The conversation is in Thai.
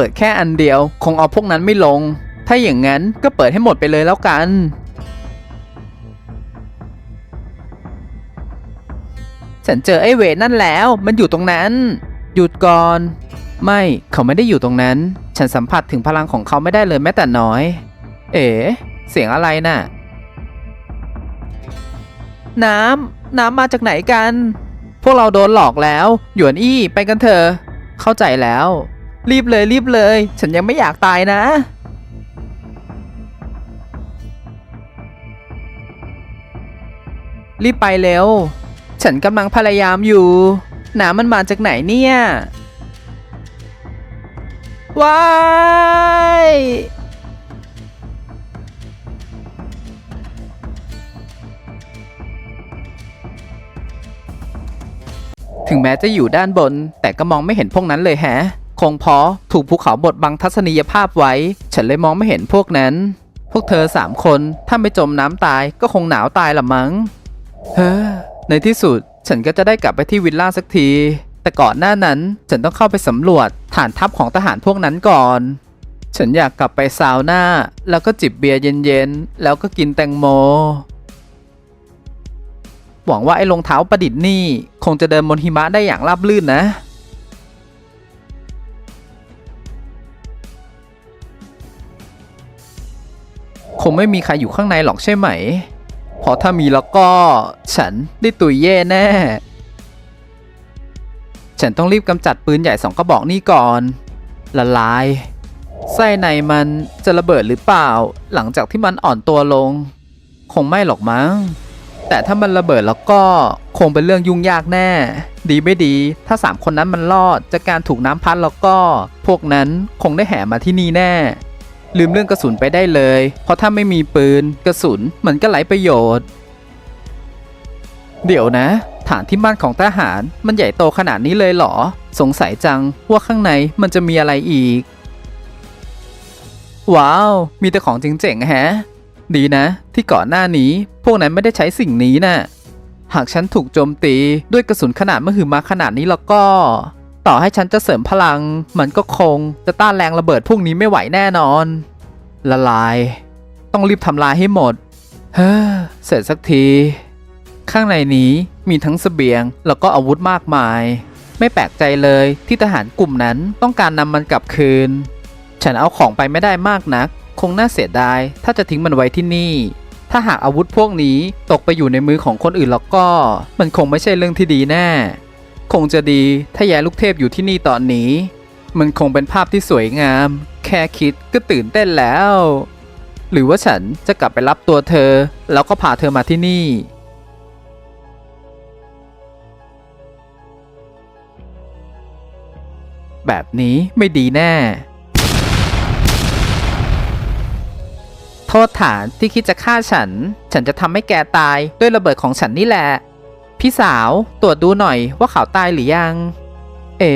เปิดแค่อันเดียว คงเอาพวกนั้นไม่ลง ถ้าอย่างนั้นก็เปิดให้หมดไปเลยแล้วกัน ฉันเจอไอ้เวทนั่นแล้วมันอยู่ตรงนั้น หยุดก่อน ไม่เขาไม่ได้อยู่ตรงนั้น ฉันสัมผัสถึงพลังของเขาไม่ได้เลยแม้แต่น้อย เอ๋เสียงอะไรน่ะ น้ำน้ำมาจากไหนกัน พวกเราโดนหลอกแล้ว หยวนอี้ไปกันเถอะเข้าใจแล้ว รีบเลยรีบเลย ฉันยังไม่อยากตายนะ รีบไปเร็ว ฉันกำลังพยายามอยู่ น้ำมันมาจากไหนเนี่ยว้ายถึงแม้จะอยู่ด้านบน แต่ก็มองไม่เห็นพวกนั้นเลยแฮะ คงเพราะถูกภูเขาบดบังทัศนียภาพไว้ ฉันเลยมองไม่เห็นพวกนั้น พวกเธอสามคนถ้าไม่จมน้ำตายก็คงหนาวตายละมั้ง เฮ้อ ในที่สุดฉันก็จะได้กลับไปที่วิลล่าสักที แต่ก่อนหน้านั้นฉันต้องเข้าไปสำรวจฐานทัพของทหารพวกนั้นก่อน ฉันอยากกลับไปซาวน่าแล้วก็จิบเบียร์เย็นๆ แล้วก็กินแตงโม หวังว่าไอ้รองเท้าประดิษฐ์นี่ คงจะเดินบนหิมะได้อย่างราบลื่นนะ คงไม่มีใครอยู่ข้างในหรอกใช่ไหม เพราะถ้ามีแล้วก็ฉันได้ตุยเย่แน่ ฉันต้องรีบกำจัดปืนใหญ่สองกระบอกนี่ก่อน ละลาย ไส้ในมันจะระเบิดหรือเปล่า หลังจากที่มันอ่อนตัวลง คงไม่หรอกมั้ง แต่ถ้ามันระเบิดแล้วก็คงเป็นเรื่องยุ่งยากแน่ ดีไม่ดี ถ้าสามคนนั้นมันรอดจากการถูกน้ำพัดแล้วก็ พวกนั้นคงได้แห่มาที่นี่แน่ ลืมเรื่องกระสุนไปได้เลย เพราะถ้าไม่มีปืนกระสุนมันก็ไร้ประโยชน์ เดี๋ยวนะ ฐานที่มั่นของทหารมันใหญ่โตขนาดนี้เลยเหรอ สงสัยจังว่าข้างในมันจะมีอะไรอีก ว้าว มีแต่ของเจ๋งๆแฮะ ดีนะ ที่ก่อนหน้านี้พวกนั้นไม่ได้ใช้สิ่งนี้น่ะหากฉันถูกโจมตีด้วยกระสุนขนาดมหึมาขนาดนี้แล้วก็ ต่อให้ฉันจะเสริมพลัง มันก็คงจะต้านแรงระเบิดพวกนี้ไม่ไหวแน่นอน ละลาย ต้องรีบทำลายให้หมด เฮ้อ เสร็จสักที ข้างในนี้มีทั้งเสบียงแล้วก็อาวุธมากมาย ไม่แปลกใจเลยที่ทหารกลุ่มนั้นต้องการนำมันกลับคืน ฉันเอาของไปไม่ได้มากนัก คงน่าเสียดายถ้าจะทิ้งมันไว้ที่นี่ ถ้าหากอาวุธพวกนี้ตกไปอยู่ในมือของคนอื่นแล้วก็ มันคงไม่ใช่เรื่องที่ดีแน่ คงจะดีถ้าแย่ลูกเทพอยู่ที่นี่ตอนนี้ มันคงเป็นภาพที่สวยงาม แค่คิดก็ตื่นเต้นแล้ว หรือว่าฉันจะกลับไปรับตัวเธอ แล้วก็พาเธอมาที่นี่ แบบนี้ไม่ดีแน่ โทษฐานที่คิดจะฆ่าฉัน ฉันจะทำให้แกตายด้วยระเบิดของฉันนี่แหละ พี่สาวตรวจดูหน่อยว่าเขาตายหรือยัง เอ๋